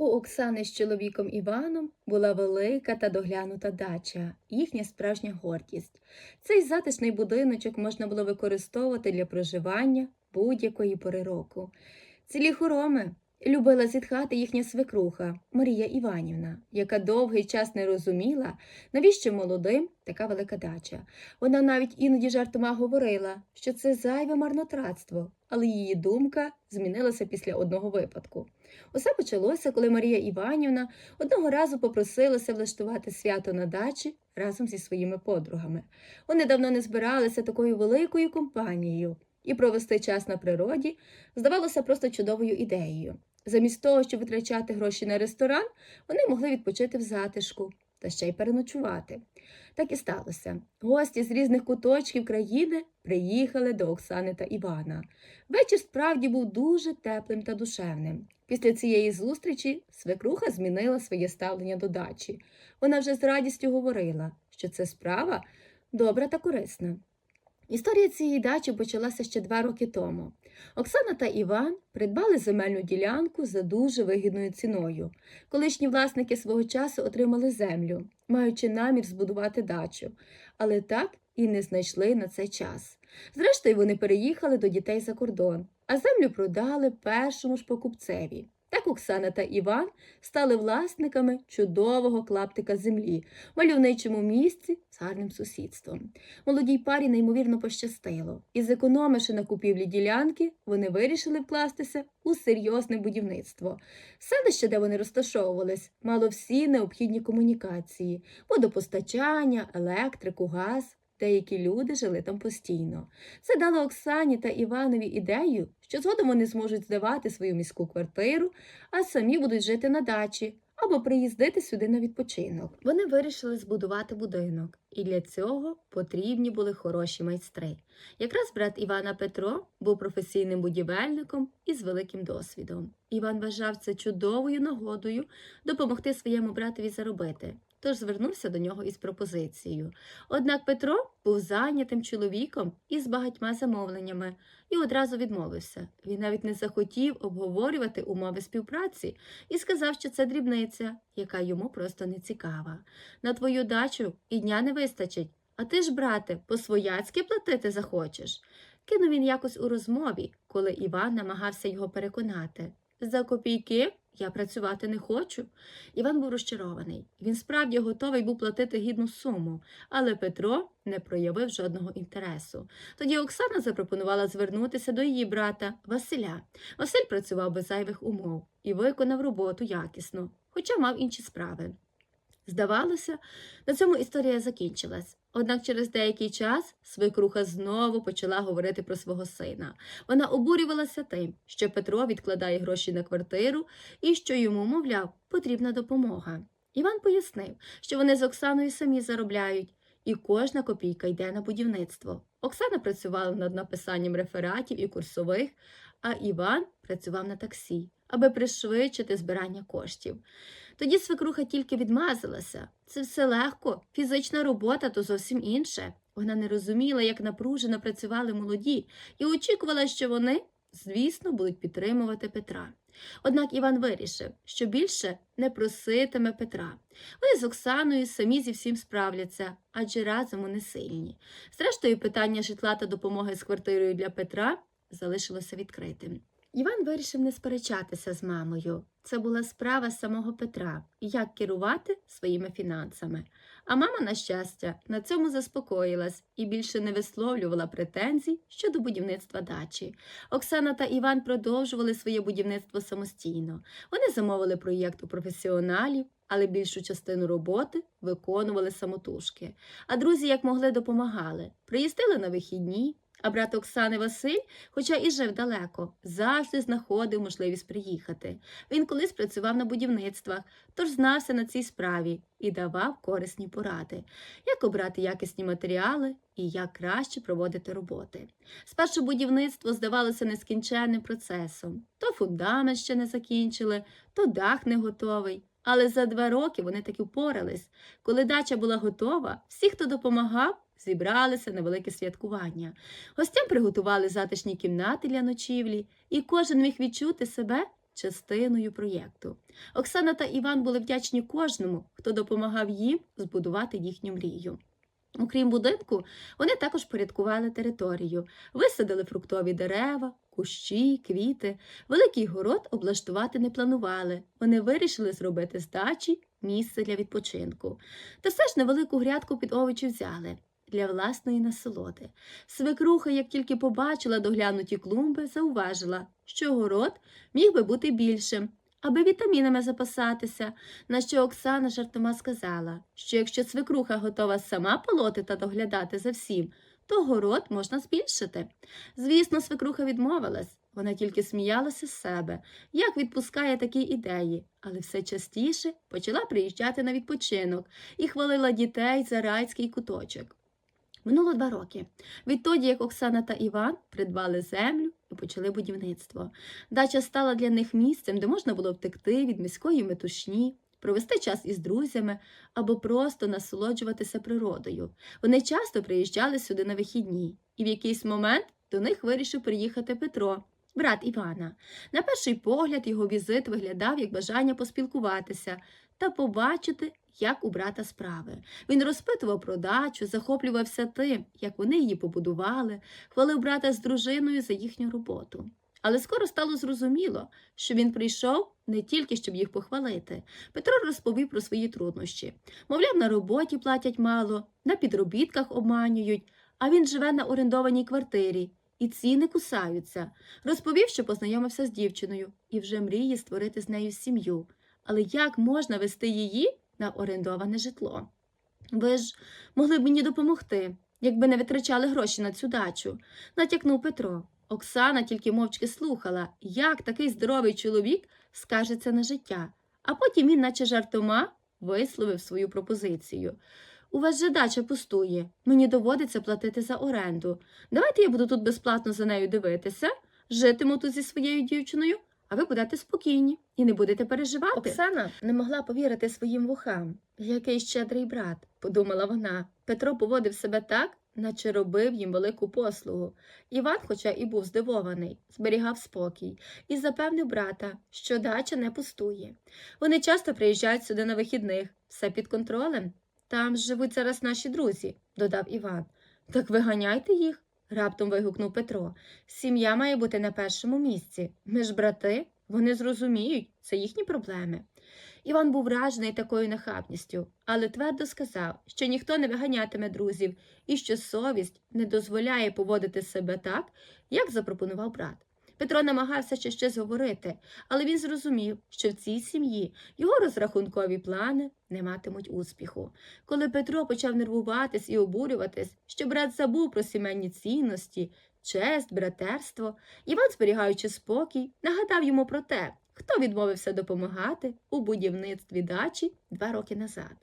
У Оксани з чоловіком Іваном була велика та доглянута дача, їхня справжня гордість. Цей затишний будиночок можна було використовувати для проживання будь-якої пори року. Цілі хороми любила зітхати їхня свекруха Марія Іванівна, яка довгий час не розуміла, навіщо молодим така велика дача. Вона навіть іноді жартома говорила, що це зайве марнотратство, але її думка змінилася після одного випадку. Усе почалося, коли Марія Іванівна одного разу попросилася влаштувати свято на дачі разом зі своїми подругами. Вони давно не збиралися такою великою компанією, і провести час на природі здавалося просто чудовою ідеєю. Замість того, щоб витрачати гроші на ресторан, вони могли відпочити в затишку та ще й переночувати. Так і сталося. Гості з різних куточків країни приїхали до Оксани та Івана. Вечір справді був дуже теплим та душевним. Після цієї зустрічі свекруха змінила своє ставлення до дачі. Вона вже з радістю говорила, що це справа добра та корисна. Історія цієї дачі почалася ще два роки тому. Оксана та Іван придбали земельну ділянку за дуже вигідною ціною. Колишні власники свого часу отримали землю, маючи намір збудувати дачу, але так і не знайшли на цей час. Зрештою, вони переїхали до дітей за кордон, а землю продали першому ж покупцеві. Так Оксана та Іван стали власниками чудового клаптика землі мальовничому місці з гарним сусідством. Молодій парі неймовірно пощастило, і зекономивши на купівлі ділянки, вони вирішили вкластися у серйозне будівництво. Селище, де вони розташовувались, мало всі необхідні комунікації: водопостачання, електрику, газ. Деякі люди жили там постійно. Це дало Оксані та Іванові ідею, що згодом вони зможуть здавати свою міську квартиру, а самі будуть жити на дачі або приїздити сюди на відпочинок. Вони вирішили збудувати будинок, і для цього потрібні були хороші майстри. Якраз брат Івана Петро був професійним будівельником із великим досвідом. Іван вважав це чудовою нагодою допомогти своєму братові заробити. Тож звернувся до нього із пропозицією. Однак Петро був зайнятим чоловіком із багатьма замовленнями і одразу відмовився. Він навіть не захотів обговорювати умови співпраці і сказав, що це дрібниця, яка йому просто не цікава. На твою дачу і дня не вистачить. А ти ж, брате, по-свояцьки платити захочеш. Кинув він якось у розмові, коли Іван намагався його переконати. За копійки я працювати не хочу. Іван був розчарований. Він справді готовий був платити гідну суму, але Петро не проявив жодного інтересу. Тоді Оксана запропонувала звернутися до її брата Василя. Василь працював без зайвих умов і виконав роботу якісно, хоча мав інші справи. Здавалося, на цьому історія закінчилась. Однак через деякий час свекруха знову почала говорити про свого сина. Вона обурювалася тим, що Петро відкладає гроші на квартиру і що йому, мовляв, потрібна допомога. Іван пояснив, що вони з Оксаною самі заробляють, і кожна копійка йде на будівництво. Оксана працювала над написанням рефератів і курсових, а Іван працював на таксі, аби пришвидшити збирання коштів. Тоді свекруха тільки відмазалася. Це все легко, фізична робота то зовсім інше. Вона не розуміла, як напружено працювали молоді, і очікувала, що вони, звісно, будуть підтримувати Петра. Однак Іван вирішив, що більше не проситиме Петра. Вони з Оксаною самі зі всім справляться, адже разом вони сильні. Зрештою, питання житла та допомоги з квартирою для Петра залишилося відкритим. Іван вирішив не сперечатися з мамою. Це була справа самого Петра, як керувати своїми фінансами. А мама, на щастя, на цьому заспокоїлась і більше не висловлювала претензій щодо будівництва дачі. Оксана та Іван продовжували своє будівництво самостійно. Вони замовили проєкт у професіоналів, але більшу частину роботи виконували самотужки. А друзі, як могли, допомагали. Приїздили на вихідні. А брат Оксани Василь, хоча і жив далеко, завжди знаходив можливість приїхати. Він колись працював на будівництвах, тож знався на цій справі і давав корисні поради, як обрати якісні матеріали і як краще проводити роботи. Спершу будівництво здавалося нескінченним процесом. То фундамент ще не закінчили, то дах не готовий. Але за два роки вони таки впорались. Коли дача була готова, всі, хто допомагав, зібралися на велике святкування. Гостям приготували затишні кімнати для ночівлі, і кожен міг відчути себе частиною проєкту. Оксана та Іван були вдячні кожному, хто допомагав їм збудувати їхню мрію. Окрім будинку, вони також порядкували територію, висадили фруктові дерева, кущі, квіти. Великий город облаштувати не планували. Вони вирішили зробити з дачі місце для відпочинку. Та все ж невелику грядку під овочі взяли для власної насолоди. Свекруха, як тільки побачила доглянуті клумби, зауважила, що город міг би бути більшим, аби вітамінами запасатися, на що Оксана жартома сказала, що якщо свекруха готова сама полоти та доглядати за всім, то город можна збільшити. Звісно, свекруха відмовилась. Вона тільки сміялася з себе, як відпускає такі ідеї, але все частіше почала приїжджати на відпочинок і хвалила дітей за райський куточок. Минуло два роки. Відтоді, як Оксана та Іван придбали землю і почали будівництво. Дача стала для них місцем, де можна було втекти від міської метушні, провести час із друзями або просто насолоджуватися природою. Вони часто приїжджали сюди на вихідні, і в якийсь момент до них вирішив приїхати Петро, брат Івана. На перший погляд його візит виглядав як бажання поспілкуватися та побачити, як у брата справи. Він розпитував про дачу, захоплювався тим, як вони її побудували, хвалив брата з дружиною за їхню роботу. Але скоро стало зрозуміло, що він прийшов не тільки щоб їх похвалити. Петро розповів про свої труднощі. Мовляв, на роботі платять мало, на підробітках обманюють, а він живе на орендованій квартирі, і ціни кусаються. Розповів, що познайомився з дівчиною і вже мріє створити з нею сім'ю. Але як можна вести її на орендоване житло? Ви ж могли б мені допомогти, якби не витрачали гроші на цю дачу, натякнув Петро. Оксана тільки мовчки слухала, як такий здоровий чоловік скажеться на життя, а потім він, наче жартома, висловив свою пропозицію. У вас же дача пустує, мені доводиться платити за оренду. Давайте я буду тут безплатно за нею дивитися, житиму тут зі своєю дівчиною, а ви будете спокійні і не будете переживати. Оксана не могла повірити своїм вухам. Який щедрий брат, подумала вона. Петро поводив себе так, наче робив їм велику послугу. Іван, хоча і був здивований, зберігав спокій і запевнив брата, що дача не пустує. Вони часто приїжджають сюди на вихідних, все під контролем. Там живуть зараз наші друзі, додав Іван. Так виганяйте їх, раптом вигукнув Петро. Сім'я має бути на першому місці. Ми ж брати, вони зрозуміють, це їхні проблеми. Іван був вражений такою нахабністю, але твердо сказав, що ніхто не виганятиме друзів і що совість не дозволяє поводити себе так, як запропонував брат. Петро намагався ще щось говорити, але він зрозумів, що в цій сім'ї його розрахункові плани не матимуть успіху. Коли Петро почав нервуватись і обурюватись, що брат забув про сімейні цінності, честь, братерство, Іван, зберігаючи спокій, нагадав йому про те, хто відмовився допомагати у будівництві дачі два роки назад.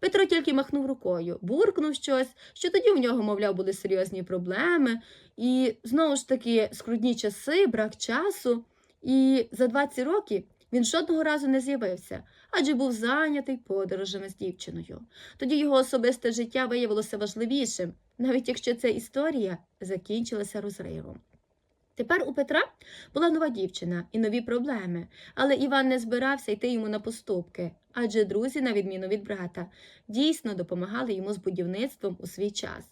Петро тільки махнув рукою, буркнув щось, що тоді в нього, мовляв, були серйозні проблеми, і знову ж таки скрутні часи, брак часу. І за 20 років він жодного разу не з'явився, адже був зайнятий подорожами з дівчиною. Тоді його особисте життя виявилося важливішим, навіть якщо ця історія закінчилася розривом. Тепер у Петра була нова дівчина і нові проблеми, але Іван не збирався йти йому на поступки, адже друзі, на відміну від брата, дійсно допомагали йому з будівництвом у свій час.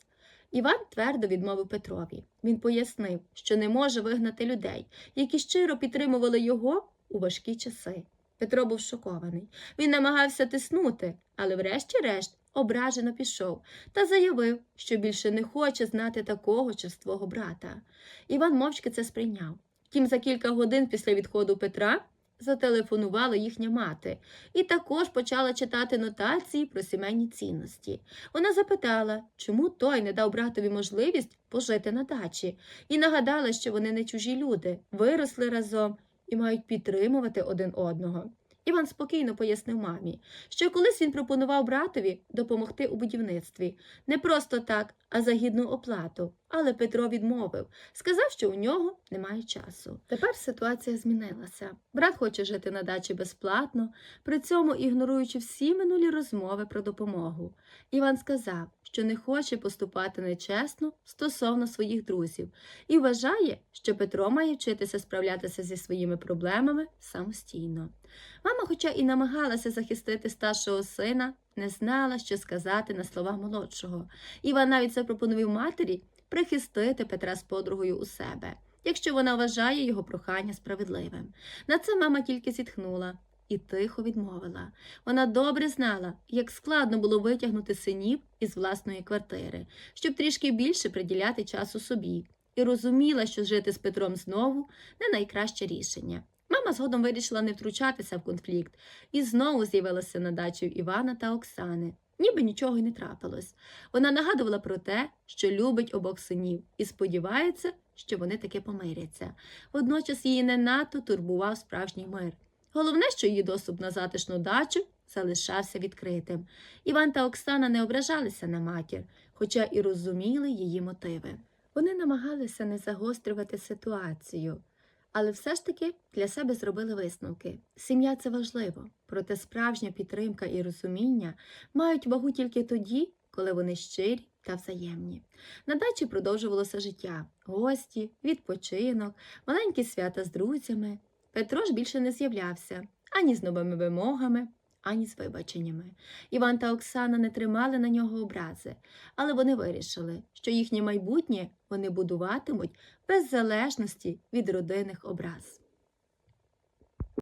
Іван твердо відмовив Петрові. Він пояснив, що не може вигнати людей, які щиро підтримували його у важкі часи. Петро був шокований. Він намагався тиснути, але врешті-решт ображено пішов та заявив, що більше не хоче знати такого черствого брата. Іван мовчки це сприйняв. Втім, за кілька годин після відходу Петра зателефонувала їхня мати і також почала читати нотації про сімейні цінності. Вона запитала, чому той не дав братові можливість пожити на дачі, і нагадала, що вони не чужі люди, виросли разом і мають підтримувати один одного. Іван спокійно пояснив мамі, що колись він пропонував братові допомогти у будівництві. Не просто так, за гідну оплату, але Петро відмовив, сказав, що у нього немає часу. Тепер ситуація змінилася. Брат хоче жити на дачі безплатно, при цьому ігноруючи всі минулі розмови про допомогу. Іван сказав, що не хоче поступати нечесно стосовно своїх друзів і вважає, що Петро має вчитися справлятися зі своїми проблемами самостійно. Мама, хоча і намагалася захистити старшого сина, не знала, що сказати на слова молодшого. Іван навіть запропонував матері прихистити Петра з подругою у себе, якщо вона вважає його прохання справедливим. На це мама тільки зітхнула і тихо відмовила. Вона добре знала, як складно було витягнути синів із власної квартири, щоб трішки більше приділяти часу собі, і розуміла, що жити з Петром знову не найкраще рішення. Мама згодом вирішила не втручатися в конфлікт і знову з'явилася на дачі Івана та Оксани. Ніби нічого й не трапилось. Вона нагадувала про те, що любить обох синів, і сподівається, що вони таки помиряться. Водночас її не надто турбував справжній мир. Головне, що її доступ на затишну дачу залишався відкритим. Іван та Оксана не ображалися на матір, хоча і розуміли її мотиви. Вони намагалися не загострювати ситуацію, але все ж таки для себе зробили висновки. Сім'я це важливо, проте справжня підтримка і розуміння мають вагу тільки тоді, коли вони щирі та взаємні. На дачі продовжувалося життя, гості, відпочинок, маленькі свята з друзями. Петро ж більше не з'являвся ані з новими вимогами, ані з вибаченнями. Іван та Оксана не тримали на нього образи, але вони вирішили, що їхнє майбутнє вони будуватимуть без залежності від родинних образ.